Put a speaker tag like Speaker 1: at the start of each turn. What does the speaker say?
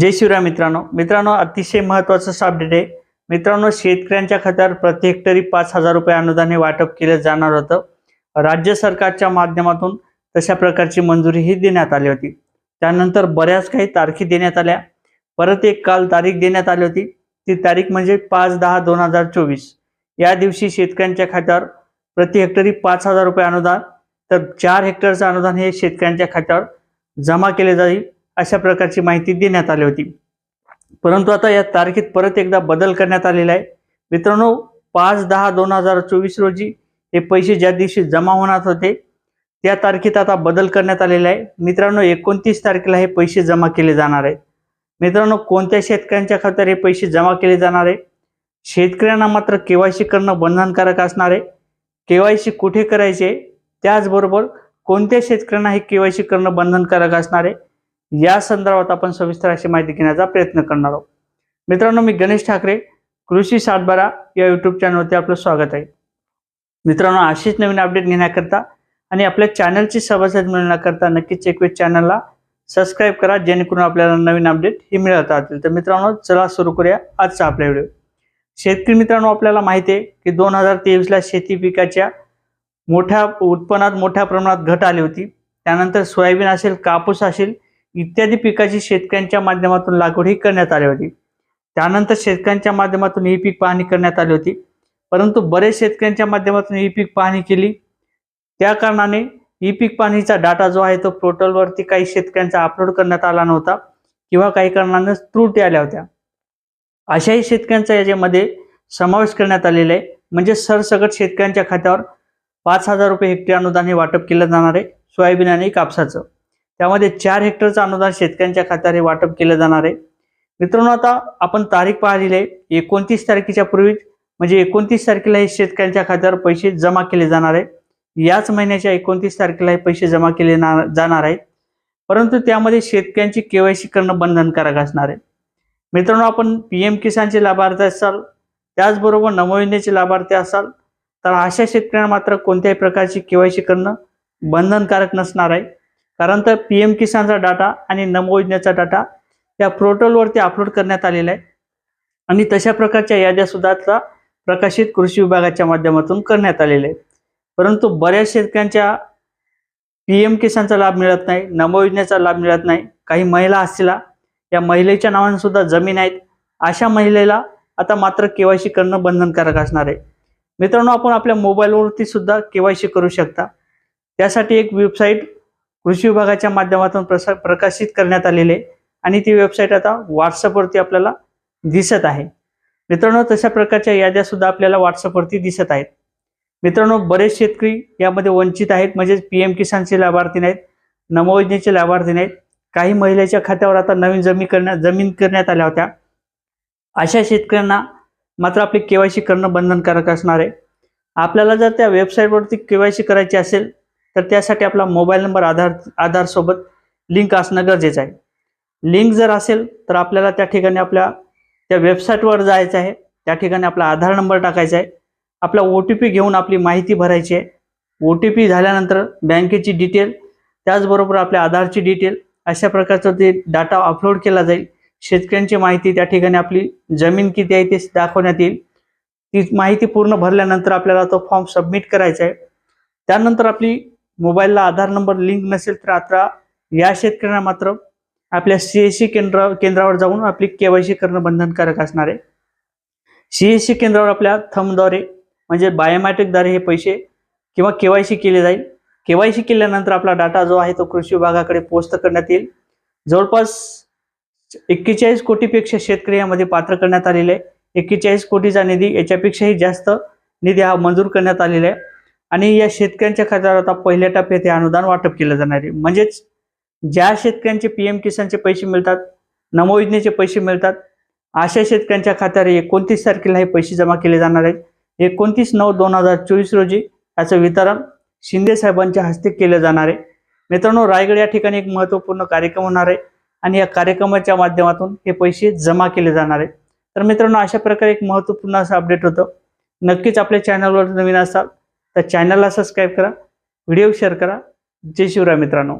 Speaker 1: जय शिवराय मित्रांनो. मित्रांनो अतिशय महत्वाचं अपडेट आहे. मित्रांनो शेतकऱ्यांच्या खात्यावर प्रति हेक्टरी पाच हजार रुपये अनुदान हे वाटप केलं जाणार होतं. राज्य सरकारच्या माध्यमातून तशा प्रकारची मंजुरी ही देण्यात आली होती. त्यानंतर बऱ्याच काही तारखी देण्यात आल्या. परत एक काल तारीख देण्यात आली होती. ती तारीख म्हणजे पाच दहा दोन हजार चोवीस. या दिवशी शेतकऱ्यांच्या खात्यावर प्रति हेक्टरी पाच हजार रुपये अनुदान तर चार हेक्टरचं अनुदान हे शेतकऱ्यांच्या खात्यावर जमा केले जाईल. अशा प्रकारची माहिती देण्यात आली होती. परंतु आता या तारखेत परत एकदा बदल करण्यात आलेला आहे. मित्रांनो पाच दहा दोन हजार चोवीस रोजी हे पैसे ज्या दिवशी जमा होणार होते त्या तारखेत आता बदल करण्यात आलेला आहे. मित्रांनो एकोणतीस तारखेला हे पैसे जमा केले जाणार आहेत. मित्रांनो कोणत्या शेतकऱ्यांच्या खात्यावर हे पैसे जमा केले जाणार आहे शेतकऱ्यांना मात्र केवायसी करणं बंधनकारक असणार आहे. केवायसी कुठे करायचे? त्याचबरोबर कोणत्या शेतकऱ्यांना हे केवायसी करणं बंधनकारक असणार आहे? या संदर्भात आपण सविस्तर अशी माहिती घेण्याचा प्रयत्न करणार आहोत. मित्रांनो मी गणेश ठाकरे कृषी सातबारा या यूट्यूब चॅनलवरती आपलं स्वागत आहे. मित्रांनो अशीच नवीन अपडेट घेण्याकरता आणि आपल्या चॅनलची सभासद मिळण्याकरता नक्कीच एक चॅनलला सबस्क्राईब करा जेणेकरून आपल्याला नवीन अपडेट ही मिळत राहतील. तर मित्रांनो चला सुरू करूया आजचा आपला व्हिडिओ शेतकरी मित्रांनो आपल्याला माहिती आहे की दोन हजार तेवीसला शेती पिकाच्या मोठ्या उत्पन्नात मोठ्या प्रमाणात घट आली होती. त्यानंतर सोयाबीन असेल कापूस असेल इत्यादी पिकाची शेतकऱ्यांच्या माध्यमातून लागवड ही करण्यात आली होती. त्यानंतर शेतकऱ्यांच्या माध्यमातून ही पीक पाहणी करण्यात आली होती. परंतु बरेच शेतकऱ्यांच्या माध्यमातून ही पीक पाहणी केली. त्या कारणाने ई पीक पाहणीचा डाटा जो आहे तो पोर्टलवरती काही शेतकऱ्यांचा अपलोड करण्यात आला नव्हता किंवा काही कारणानं त्रुटी आल्या होत्या. अशाही शेतकऱ्यांचा याच्यामध्ये समावेश करण्यात आलेला आहे. म्हणजे सरसकट शेतकऱ्यांच्या खात्यावर पाच हजार रुपये हेक्टर अनुदान हे वाटप केलं जाणार आहे. सोयाबीन आणि कापसाचं. त्यामध्ये चार हेक्टरचं अनुदान शेतकऱ्यांच्या खात्यावर हे वाटप केलं जाणार आहे. मित्रांनो आता आपण तारीख पाहिलेली आहे. एकोणतीस तारखेच्या पूर्वी म्हणजे एकोणतीस तारखेला हे शेतकऱ्यांच्या खात्यावर पैसे जमा केले जाणार आहे. याच महिन्याच्या एकोणतीस तारखेला हे पैसे जमा केले ना- जाणार आहेत परंतु त्यामध्ये शेतकऱ्यांची केवायसी करणं बंधनकारक असणार आहे. मित्रांनो आपण पी एम किसानचे लाभार्थी असाल त्याचबरोबर नमो योजनेचे लाभार्थी असाल तर अशा शेतकऱ्यांना मात्र कोणत्याही प्रकारची केवायसी करणं बंधनकारक नसणार आहे. कारण तर पी एम किसानचा डाटा आणि नमो योजनेचा डाटा या पोर्टलवरती अपलोड करण्यात आलेला आहे. आणि तशा प्रकारच्या याद्या सुद्धा आता प्रकाशित कृषी विभागाच्या माध्यमातून करण्यात आलेल्या आहेत परंतु बऱ्याच शेतकऱ्यांच्या पी एम किसानचा लाभ मिळत नाही नमो योजनेचा लाभ मिळत नाही. काही महिला असतील या महिलेच्या नावाने सुद्धा जमीन आहेत. अशा महिलेला आता मात्र केवायसी करणं बंधनकारक असणार आहे. मित्रांनो आपण आपल्या मोबाईलवरती सुद्धा केवायसी करू शकता. त्यासाठी एक वेबसाईट कृषी विभागाच्या माध्यमातून प्रसा प्रकाशित करण्यात आलेले आणि ती वेबसाईट आता व्हॉट्सअपवरती आपल्याला दिसत आहे. मित्रांनो तशा प्रकारच्या याद्या सुद्धा आपल्याला व्हॉट्सअपवरती दिसत आहेत. मित्रांनो बरेच शेतकरी यामध्ये वंचित आहेत म्हणजेच पी एम किसानचे लाभार्थी नाहीत नमो योजनेचे लाभार्थी नाहीत. काही महिलेच्या खात्यावर आता नवीन जमीन करण्या जमीन करण्यात आल्या होत्या. अशा शेतकऱ्यांना मात्र आपली केवायसी करणं बंधनकारक असणार आहे. आपल्याला जर त्या वेबसाईटवरती केवायसी करायची असेल तर त्यासाठी आपला मोबाईल नंबर आधार आधारसोबत लिंक असणं गरजेचं आहे. लिंक जर असेल तर आपल्याला त्या ठिकाणी आपल्या त्या वेबसाईटवर जायचं आहे. त्या ठिकाणी आपला आधार नंबर टाकायचा आहे. आपला ओ टी पी घेऊन आपली माहिती भरायची आहे. ओ टी पी झाल्यानंतर बँकेची डिटेल त्याचबरोबर आपल्या आधारची डिटेल अशा प्रकारचा ते डाटा अपलोड केला जाईल. शेतकऱ्यांची माहिती त्या ठिकाणी आपली जमीन किती आहे ते दाखवण्यात येईल. ती माहिती पूर्ण भरल्यानंतर आपल्याला तो फॉर्म सबमिट करायचा आहे. त्यानंतर आपली मोबाईलला आधार नंबर लिंक नसेल तर आता या शेतकऱ्यांना मात्र आपल्या सी एस सी केंद्रा केंद्रावर जाऊन आपली केवायसी करणं बंधनकारक असणार आहे. सी एस सी केंद्रावर आपल्या थंबद्वारे म्हणजे बायोमॅट्रिकद्वारे हे पैसे किंवा केवायसी केले जाईल. केवायसी केल्यानंतर आपला डाटा जो आहे तो कृषी विभागाकडे पोस्ट करण्यात येईल. जवळपास एक्केचाळीस कोटीपेक्षा शेतकरी यामध्ये पात्र करण्यात आलेले आहे. एक्केचाळीस कोटीचा निधी याच्यापेक्षाही जास्त निधी हा मंजूर करण्यात आलेला आहे. आणि या शेतकऱ्यांच्या खात्यावर आता पहिल्या टप्प्यात हे अनुदान वाटप केलं जाणार आहे. म्हणजेच ज्या शेतकऱ्यांचे पी एम किसानचे पैसे मिळतात नमो योजनेचे पैसे मिळतात अशा शेतकऱ्यांच्या खात्यावर एकोणतीस तारखेला हे पैसे जमा केले जाणार आहेत. एकोणतीस नऊ दोन हजार चोवीस रोजी याचं वितरण शिंदे साहेबांच्या हस्ते केलं जाणार आहे. मित्रांनो रायगड या ठिकाणी एक महत्त्वपूर्ण कार्यक्रम होणार आहे आणि या कार्यक्रमाच्या माध्यमातून हे पैसे जमा केले जाणार आहेत. तर मित्रांनो अशा प्रकारे एक महत्त्वपूर्ण असं अपडेट होतं. नक्कीच आपल्या चॅनलवर नवीन असाल तर चॅनलला सबस्क्राईब करा व्हिडिओ शेअर करा. जय शिवराय मित्रांनो.